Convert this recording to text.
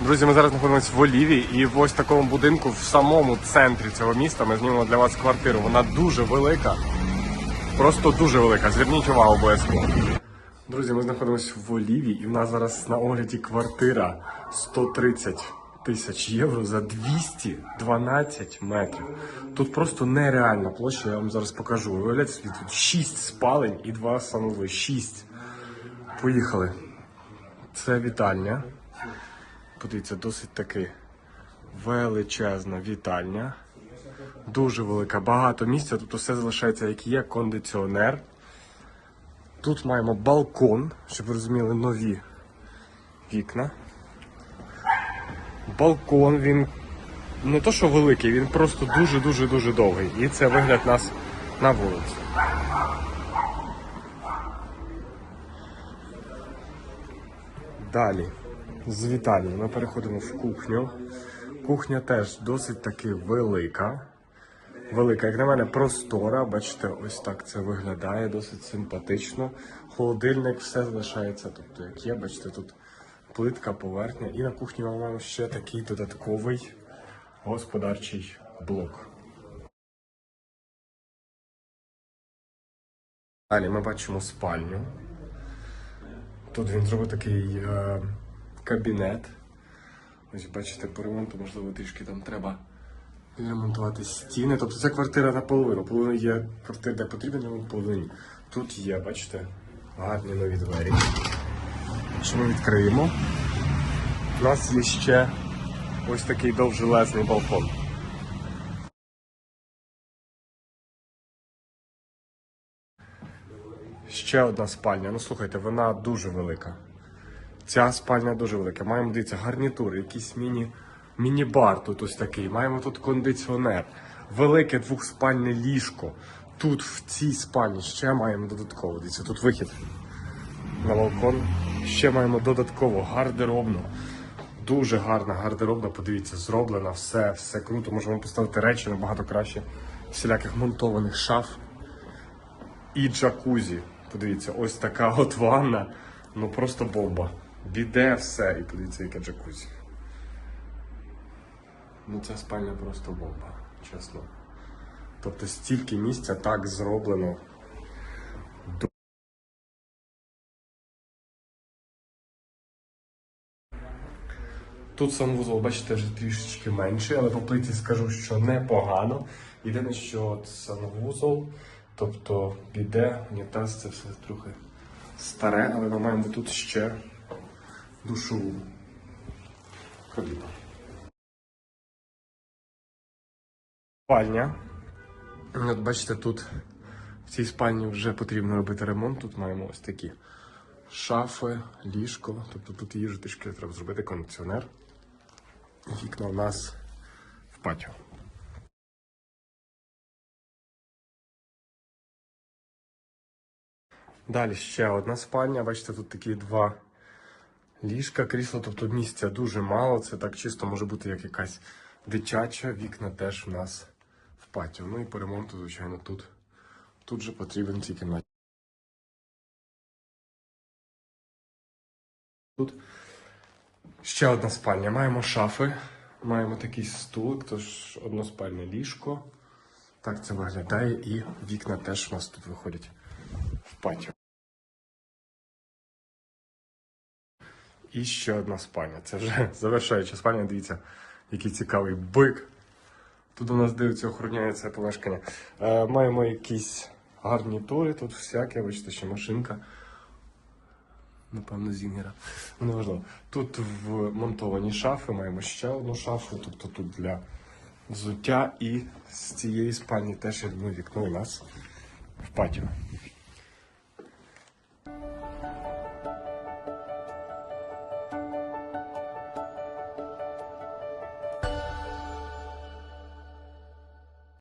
Друзі, ми зараз знаходимося в Оліві і в ось такому будинку в самому центрі цього міста ми знімемо для вас квартиру. Вона дуже велика, просто дуже велика. Зверніть увагу обов'язково. Друзі, ми знаходимося в Оліві і в нас зараз на огляді квартира 130 тисяч євро за 212 метрів. Тут просто нереальна площа, я вам зараз покажу. Ви Уявляєте собі, тут 6 спалень і 2 санузли. 6. Поїхали. Це вітальня. Подивіться, досить таки величезна вітальня. Дуже велика, багато місця. Тут все залишається як є, кондиціонер. Тут маємо балкон, щоб ви розуміли, нові вікна. Балкон, він не то, що великий, він просто дуже-дуже дуже довгий. І це вигляд нас на вулиці. Далі, з вітальні ми переходимо в кухню. Кухня теж досить таки велика. Велика, як на мене, простора. Бачите, ось так це виглядає, досить симпатично. Холодильник, все залишається. Тобто, як є, бачите, тут плитка, поверхня. І на кухні ми маємо ще такий додатковий господарчий блок. Далі ми бачимо спальню. Тут він зробив такий е, кабінет. Ось бачите, по ремонту, можливо, трішки там треба ремонтувати стіни. Тобто це квартира наполовину. Половина є квартир, де потрібен ремонт, половина. ні. Тут є, бачите, гарні нові двері. Що ми відкриємо? У нас є ще ось такий довжелезний балкон. Ще одна спальня. Ну слухайте, вона дуже велика. Ця спальня дуже велика. Маємо дивіться, гарнітур, якийсь міні, міні-бар тут ось такий. Маємо тут кондиціонер, велике двохспальне ліжко. Тут в цій спальні ще маємо додатково. Дивіться, тут вихід на балкон. Ще маємо додатково гардеробну. Дуже гарна гардеробна, подивіться, зроблена, все, все круто. Можемо поставити речі набагато краще. Всіляких монтованих шаф і джакузі. Подивіться, ось така от ванна. Ну просто бомба. Біде все. І подивіться, яке джакузі. Ну ця спальня просто бомба, чесно. Тобто стільки місця так зроблено. Тут санвузол, бачите, вже трішечки менший, але по плиті скажу, що непогано. Єдине, що от санвузол, тобто біде, унітаз, це все трохи старе, але ми маємо тут ще душову кабіну. Спальня. От бачите, тут в цій спальні вже потрібно робити ремонт. Тут маємо ось такі шафи, ліжко. Тобто тут їжу трішки треба зробити кондиціонер. Вікна у нас в патіо. Далі ще одна спальня. Бачите, тут такі два ліжка, крісло, тобто місця дуже мало. Це так чисто може бути як якась дитяча. Вікна теж у нас в патіо. Ну і по ремонту, звичайно, тут, тут же потрібен ці кімнаті. Тут ще одна спальня. Маємо шафи, маємо такий стулик, тож односпальне ліжко. Так це виглядає, і вікна теж у нас тут виходять в патіо. І ще одна спальня. Це вже завершаюча спальня. Дивіться, який цікавий бик. Тут у нас дивиться, охороняє це помешкання. Е, маємо якісь гарнітури, тут всяке, бачите, ще машинка. Напевно, Зінгера. Ну, Неважливо. Тут вмонтовані шафи, маємо ще одну шафу, тобто тут для взуття і з цієї спальні теж, думаю, вікно у нас в патіо.